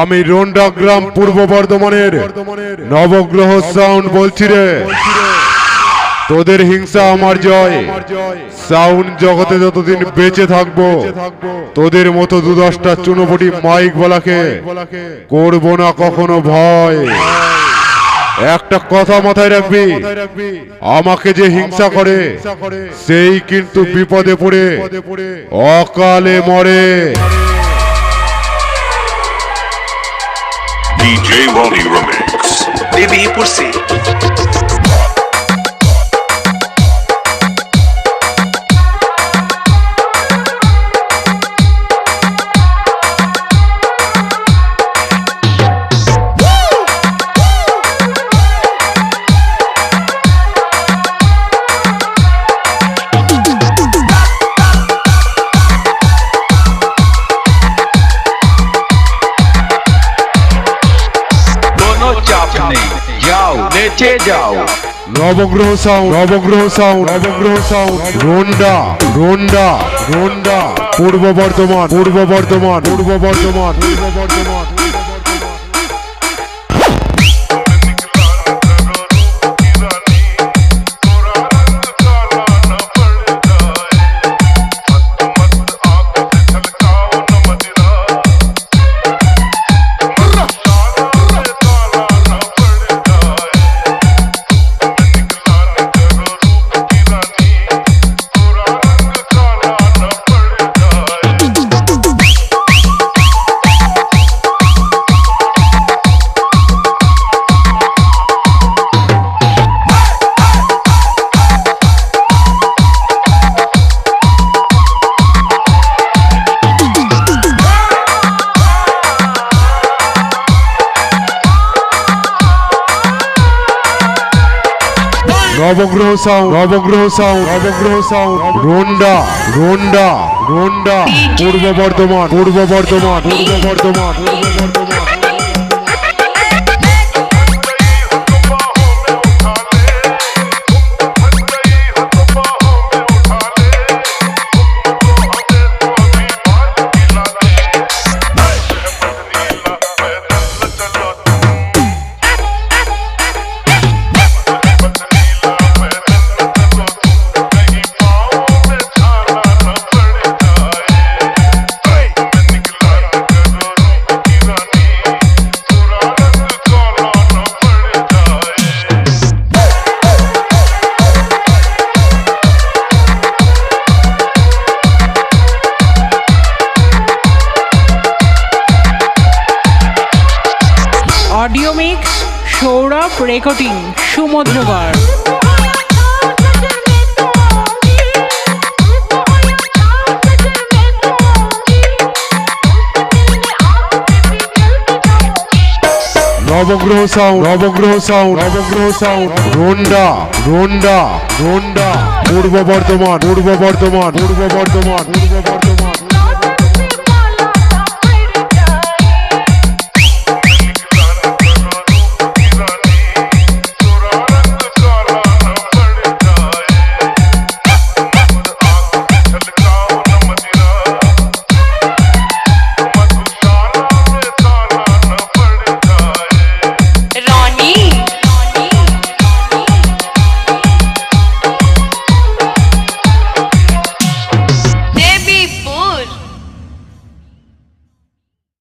আমি রন্ডা গ্রাম পূর্ব বর্ধমানের নবগ্রহ সাউন্ড বলছি রে। তোদের হিংসা আমার জয়। সাউন্ড জগতে যতদিন বেঁচে থাকব, তোদের মতো দু দশটা চুনোপটি মাইক বলাকে করব না কখনো ভয়। একটা কথা মাথায় রাখবি, আমাকে যে হিংসা করে, সেই কিন্তু বিপদে পড়ে, অকালে মরে। DJ Wally Remix. BBI por si. নেচে নবগ্রহ sound Nabagraha sound Nabagraha sound রোন্ডা রোন্ডা রোন্ডা পূর্ব বর্ধমান পূর্ব বর্ধমান পূর্ব বর্ধমান পূর্ব বর্ধমান নবগ্রহ sound Nabagraha sound Nabagraha sound রোন্ডা রোন্ডা রোন্ডা পূর্ব বর্ধমান পূর্ব Bardhaman Purba Bardhaman Purba Bardhaman. Audio mix, Sourav recording Samudragarh Nabagraha sound Nabagraha sound Nabagraha sound রোন্ডা রোন্ডা রোন্ডা। পূর্ব বর্ধমান পূর্ব বর্ধমান পূর্ব বর্ধমান, পূর্ব